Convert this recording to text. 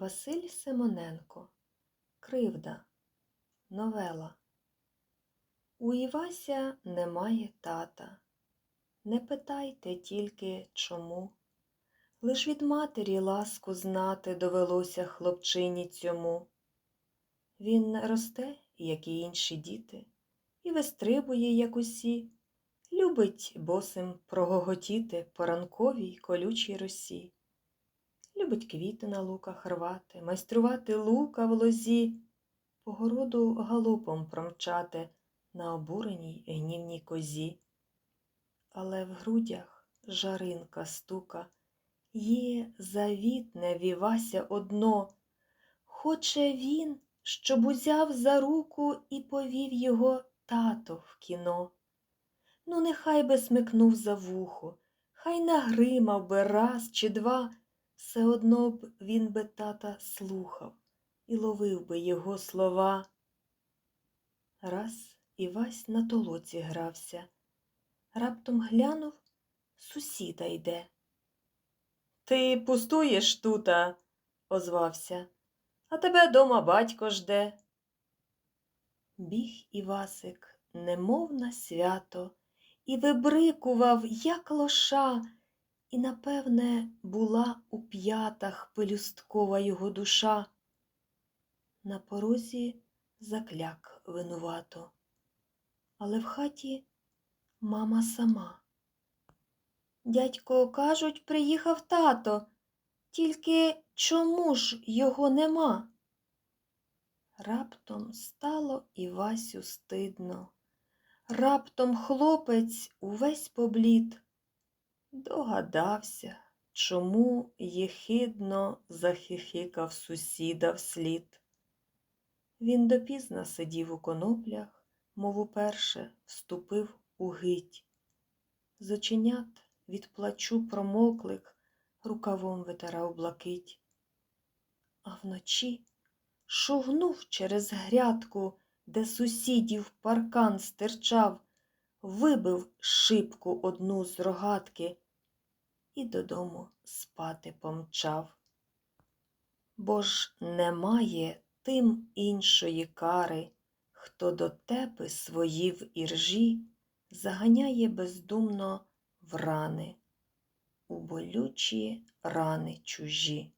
Василь Симоненко Кривда Новела У Івася немає тата. Не питайте тільки чому. Лиш від матері ласку знати довелося хлопчині цьому. Він росте, як і інші діти, і вистрибує, як усі, любить босим прогоготіти по ранковій колючій росі. Любить квіти на луках рвати, майструвати лука в лозі, по городу галопом промчати на обуреній гнівній козі. Але в грудях жаринка стука, є завітне вівася одно. Хоче він, щоб узяв за руку і повів його тато в кіно. Ну, нехай би смикнув за вухо, хай нагримав би раз чи два, все одно б він би тата слухав і ловив би його слова. Раз Івась на толоці грався, раптом глянув, сусіда йде. Ти пустуєш тута, озвався, а тебе дома батько жде. Біг Івасик, немов на свято, і вибрикував, як лоша, і, напевне, була у п'ятах пелюсткова його душа. На порозі закляк винувато, але в хаті мама сама. Дядько, кажуть, приїхав тато, тільки чому ж його нема? Раптом стало Івасю стидно. Раптом хлопець увесь поблід. Догадався, чому єхидно захихикав сусіда вслід. Він допізна сидів у коноплях, мов уперше вступив у гить. З оченят від плачу промоклик, рукавом витирав блакить. А вночі шугнув через грядку, де сусідів паркан стирчав, вибив шибку одну з рогатки і додому спати помчав. Бо ж немає тим іншої кари, хто до тебе свої в іржі заганяє бездумно в рани, у болючі рани чужі.